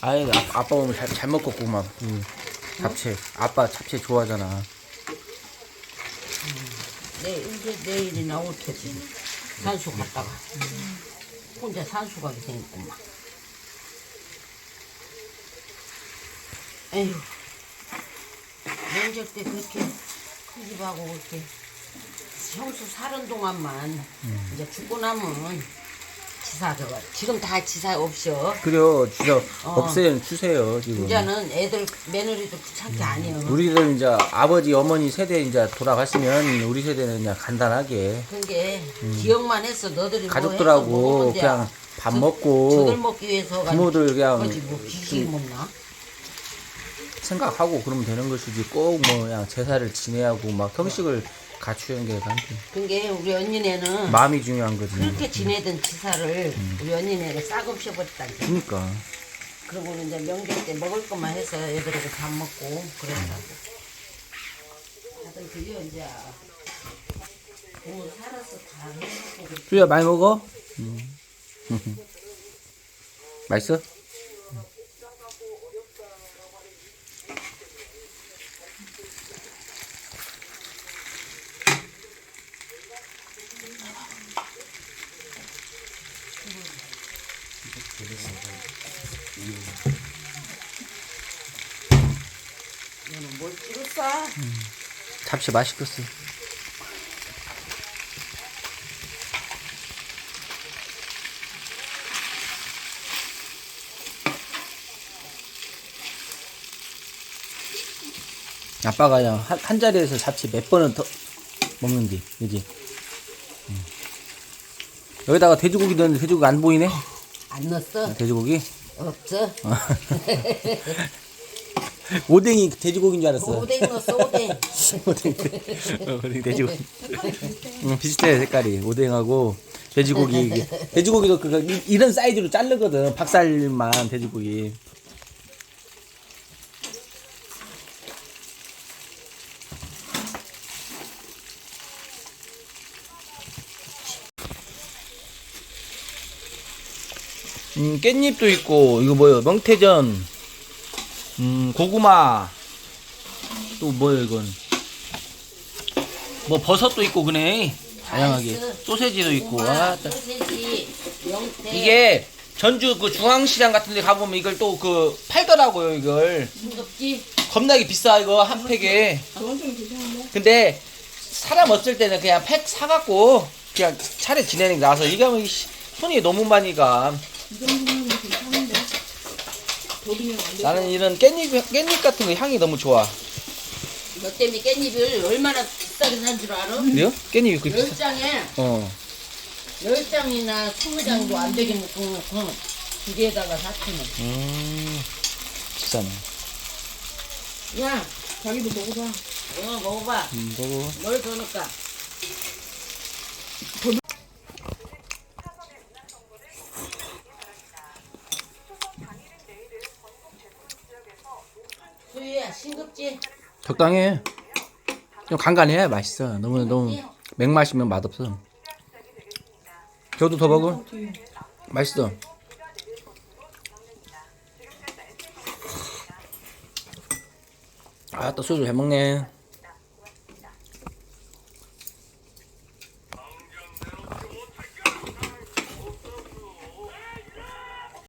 아이 아, 아빠 오면 잘, 잘 먹겠구만 음, 잡채. 아빠 잡채 좋아하잖아. 내 이제 내일이 나올 테지. 산수 갔다가. 혼자 산수 가게 생겼구만. 에휴. 면접 때 그렇게 큰 집하고 그렇게 형수 사는 동안만 이제 죽고 나면 지사 그거 지금 다 지사 없어. 그래요 진짜 어. 없애요 주세요 지금 이제는 애들 며느리도 귀찮게 아니에요. 우리들 이제 아버지 어머니 세대 이제 돌아가시면 우리 세대는 그냥 간단하게 그게 기억만 했어 너들이 뭐 가족들하고 돼. 그냥 밥 저- 먹고 저들 먹기 위해서 부모들 그냥 거지 뭐 기기 먹나? 생각하고 그러면 되는 것이지 꼭 뭐 그냥 제사를 지내야고 막 형식을 갖추는 게 간대 그게 우리 언니네는 마음이 중요한 거지 그렇게 지내던 지사를 우리 언니네가 싹 없애버렸다니까 그러니까 그러고 이제 명절 때 먹을 것만 해서 애들하고 밥 먹고 그랬다고 하여튼 그게 이제 뭐 살아서 다 해먹고 주야 많이 먹어? 음. 맛있어? 너는 뭘 찍었어? 잡채 맛있겠어 아빠가 그냥 한, 한 자리에서 잡채 몇 번은 더 먹는디 그지 음. 여기다가 돼지고기 넣었는데 돼지고기 안 보이네 안 넣었어? 돼지고기? 없어? 오뎅이 돼지고기인 줄 알았어. 오뎅 넣었어 오뎅. 오뎅 어, 오뎅 돼지고기. 응, 비슷해 색깔이. 오뎅하고 돼지고기. 이게 돼지고기도 그 이- 이런 사이즈로 자르거든 박살만 돼지고기 음 깻잎도 있고 이거 뭐예요? 명태전. 음 고구마. 또 뭐예요 이건? 뭐 버섯도 있고 그네. 다양하게. 소세지도 있고. 고구마, 아, 따- 소세지, 명태. 이게 전주 그 중앙시장 같은 데 가보면 이걸 또 그 팔더라고요 이걸. 싱겁지? 겁나게 비싸 이거 한 팩에. 그건 좀 괜찮은데? 근데 사람 없을 때는 그냥 팩 사갖고 그냥 차례 지내는 게 나아서 이게 하면 씨, 손이 너무 많이 가 이 정도면 괜찮은데? 버리면 안 돼. 나는 이런 깻잎 깻잎 같은 거 향이 너무 좋아 너 때문에 깻잎을 얼마나 비싸게 산 줄 알아? 그래요? 깻잎이 그 열 비싸 장에 어 열 장이나 스무 장도 안 되게 놓고 놓고 두 개에다가 사천 원. 음, 비싸네 야, 자기도 먹어봐. 어 먹어봐. 음, 먹어 뭘 더 넣을까? 수희야 싱겁지? 적당해. 좀 간간해. 맛있어. 너무 너무 맹맛이면 맛없어. 저도 더 먹어. 맛있어. 아, 또 소주 잘 먹네.